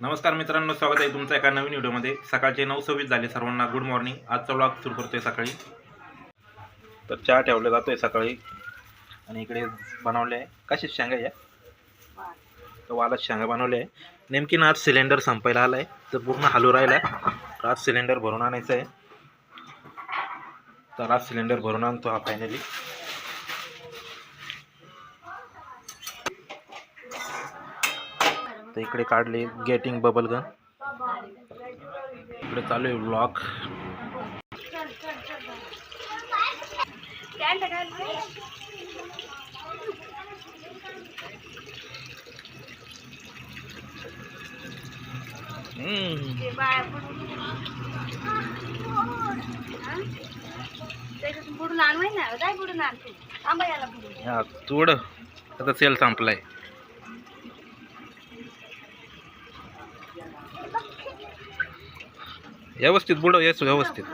नमस्कार मित्रांनो स्वागत आहे तुमचं एका नवीन व्हिडिओमध्ये. सकाळचे नऊ सव्वीस झाले सर्वांना गुड मॉर्निंग आजचा ब्लॉग सुरू करतोय सकाळी. तर चहा ठेवला जातोय सकाळी. आणि इकडे बनवले आहे. कशीच शेंगा या? तर वालाच शेंगा बनवले आहे. नेमकी ना आज सिलेंडर संपायला आला आहे तर पूर्ण हलू राहिला आहे. तर आज सिलेंडर भरून आणायचं आहे. तर आज सिलेंडर भरून आणतो हा फायनली तर इकडे काढले गेटिंग बबल गन इकडे चालू आहे ब्लॉक बुडून आणवाय ना जाय बुडून आण तू थांबा याला बुडून हा तोड. आता सेल संपलाय. व्यवस्थित बुडव येस व्यवस्थित.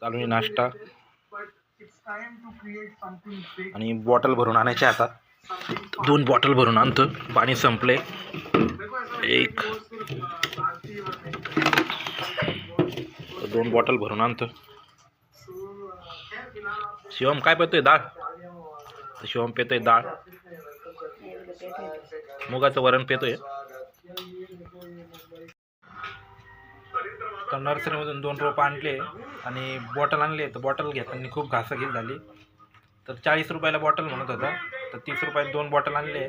चालू आहे नाश्ता. आणि बॉटल भरून आणायचे आता. दोन बॉटल भरून आणतो. पाणी संपले एक. दोन बॉटल भरून आणतो. शिवम काय पेतोय डाळ? शिवम पेतोय डाळ. मुगाचं वरण पेतोय. तर नर्सरीमधून दोन रोपं आणले आणि बॉटल आणले. तर बॉटल घेताना खूप घासाघीस झाली. तर चाळीस रुपयाला बॉटल म्हणत होता. तर तीस रुपयात दोन बॉटल आणले.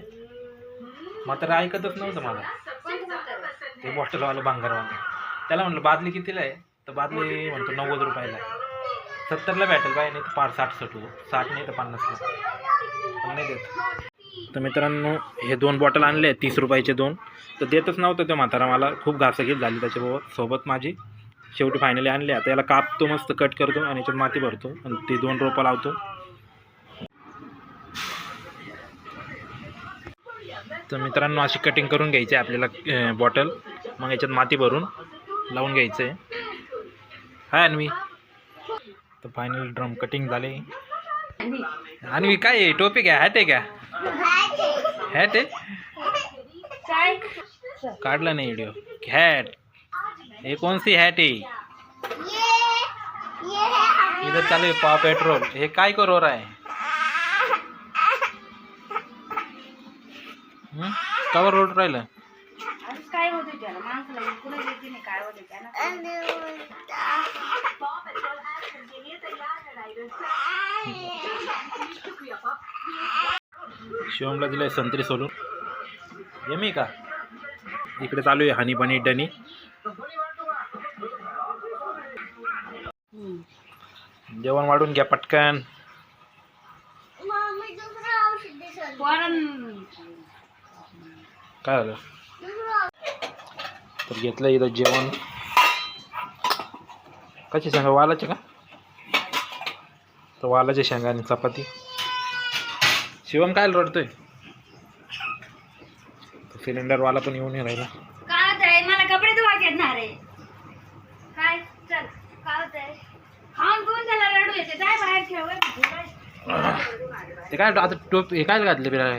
मात्र ऐकतच नव्हतं मला. ते बॉटलवालं भांगरवालं. त्याला म्हणलं बादली कितीला आहे? तर बादली म्हणतो नव्वद रुपयाला आहे. सत्तरला भेटेल बाय नाही तर पार साठ सटू साठ नाही तर पन्नासला पण नाही देत. तर मित्रांनो हे दोन बॉटल आणले आहेत तीस रुपयाचे दोन. तर देतच नव्हतं ते म्हातारा मला. खूप घासाघीस झाली त्याच्याबरोबर सोबत माझी. शेवटी फायनली आणले. आता याला कापतो मस्त कट करतो आणि याच्यात माती भरतो. आणि ते दोन रोपं लावतो. तर मित्रांनो अशी कटिंग करून घ्यायची आहे आपल्याला बॉटल मग याच्यात माती भरून लावून घ्यायचं आहे हाय अन्वी. तर फायनल ड्रम कटिंग झाले काय टोपी काय हॅट आहे का हॅट आहे काय काढला नाही व्हिडिओ हॅट हे हॅट आहे इथं चालू पा पेट्रोल। हे काय करोर आहे हं? कावर रोड राहिलं काय होते त्याला? माणसाला काय होते त्याला? शिवमला दिलंय संत्री सोलून. यमी का? इकडे चालू आहे हनी बनी डनी. जेवण वाढून घ्या पटकन. काय झालं? तर घेतलं इथं जेवण. कशी शेंगा वालाचे का? तर वालाचे शेंगा आणि चपाती. शिवम काय रडतोय? सिलेंडरवाला पण येऊन नाही राहिला. काय होत आहे मला कपडे धुवायचे आहेत ना रे. काय? चल काय होत आहे खाऊन पिऊन त्याला रडू येते. जाय बाहेर खेळ. ते काय आता टोप हे काय घातले बिरा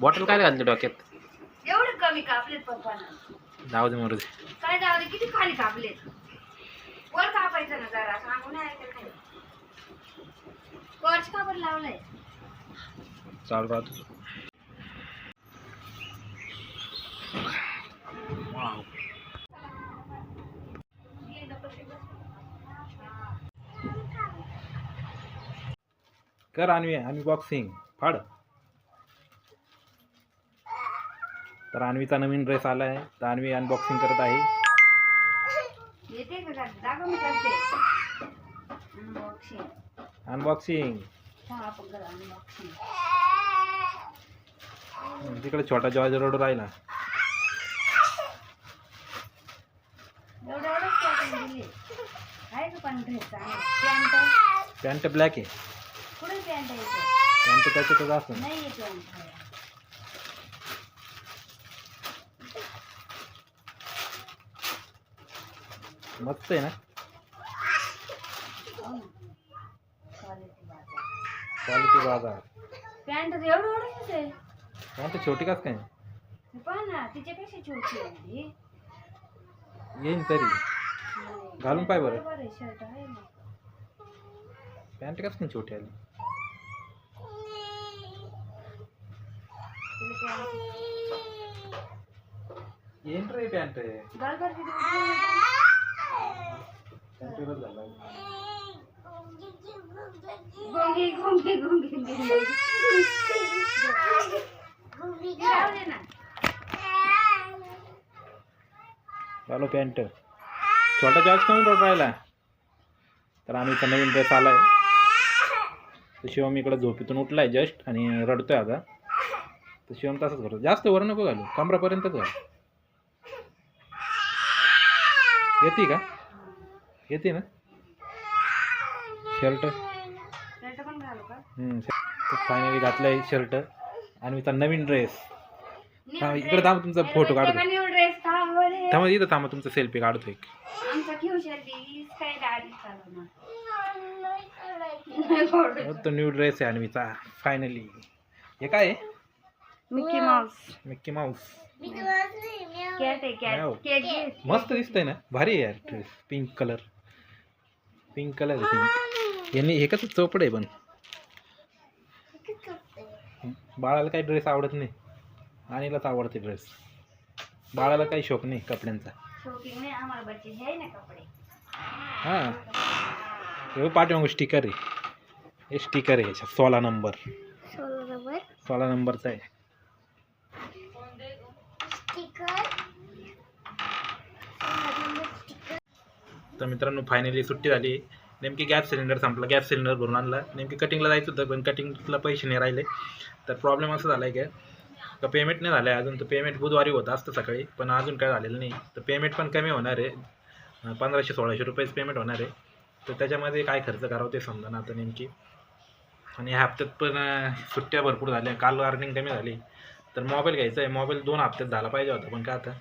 बॉटल काय घातले डोक्यात? एवढं कमी कापलेत पप्पानं. जाऊ दे मरू दे. काय जाऊ दे किती खाली कापलेत? वर कापायचं ना जरा. सांगून ऐकत नाही. वरच कापड लावलंय? चालू राहतो. कर आणवी अनबॉक्सिंग फाड. तर अन्वीचा नवीन ड्रेस आला आहे. तर अन्वी अनबॉक्सिंग करत आहे. अनबॉक्सिंग तिकडे छोटा जॉर्ज रोड राहिला आहे पॅन्ट ब्लॅक आहे. पॅन्ट त्याच्यातच असं मस्त आहे ना. क्वालिटी बाज़ार पॅन्ट एवढं एवढंच आहे कोणतं छोटी काच काय हे पहा ना तिच्यापेक्षा छोटी आहे ती. येईन तरी। घालून पाय बरं. बरोबर आहे शर्ट आहे ना पॅन्ट काच नाही छोटी आली तिला pant- येईन रे पॅन्ट घाल बरं तिथे. झाला गोंगी गोंगी गोंगी गोंगी. चालो पॅन्ट. छोटा जॉर्ज कमी रोड राहिला. तर आम्ही इथं नवीन ड्रेस आलाय. तर शिवम इकडं झोपेतून उठलाय जस्ट आणि रडतोय आता. तर शिवम तसंच करतो. जास्त वर नको घालू. कमरापर्यंतच घाल येते का? येते ना? शर्ट. फायनली घातलाय शर्ट आणि इथं नवीन ड्रेस इकडे थांब तुमचा फोटो काढतो. थांबा इथं थांबा तुमचा सेल्फी काढतो एक. तो न्यू ड्रेस आहे अन्वीचा फायनली हे काय आहे? मिकी माऊस मिक्की माऊस आहे मस्त दिसतंय ना? भारी आहे यार dress pink colour pink colour आहे पिंक यांनी हे कसं चौपड आहे पण? बाळाला काही ड्रेस आवडत नाही. आणीलाच आवडते ड्रेस बाळाला काही शौक नाही कपड्यांचा. हे आहे ना कपडे. हां. पाठीमागं स्टिकर आहे. हे स्टिकर आहे ह्याच्यात सोळा नंबर. सोळा नंबरचा आहे. तर मित्रांनो फायनली सुट्टी झाली. नेमकी गॅस सिलेंडर संपला गॅस सिलेंडर भरून आणला. नेमकी कटिंगला जायचं होतं पण कटिंगला पैसे नाही राहिले. तर प्रॉब्लेम असं झाला आहे का का पेमेंट नाही झालं आहे अजून तर पेमेंट बुधवारी होतं असतं सकाळी पण अजून काय झालेलं नाही. तर पेमेंट पण कमी होणार आहे. पंधराशे सोळाशे रुपयेच पेमेंट होणार आहे. तर त्याच्यामध्ये काय खर्च करावं ते समजा ना आता नेमकी. आणि ह्या हप्त्यात पण सुट्ट्या भरपूर झाल्या. काल अर्निंग कमी झाली. तर मोबाईल घ्यायचा आहे. मोबाईल दोन हप्त्यात झाला पाहिजे होता. पण काय आता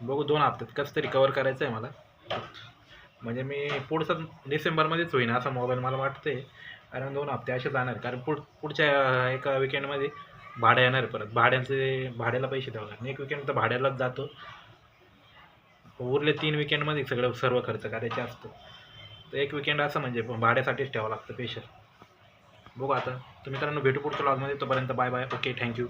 बघू दोन हप्त्यात कसं तरी कवर करायचं आहे मला. म्हणजे मी पुढचं डिसेंबरमध्येच होईन असा मोबाईल मला वाटतं आहे कारण दोन हप्ते असे जाणार. कारण पुढ पुढच्या एका विकेंडमध्ये भाडं येणार परत. भाड्याचे भाड्याला पैसे द्यावं लागणार. एक विकेंड तर भाड्यालाच जातो. उरले तीन विकेंडमध्ये सगळं सर्व खर्च करायचे असतो. तर एक विकेंड असं म्हणजे भाड्यासाठीच ठेवावं लागतं पेशल बघू आता. तर मित्रांनो भेटू पुढच्या लॉगमध्ये तोपर्यंत बाय बाय ओके थँक्यू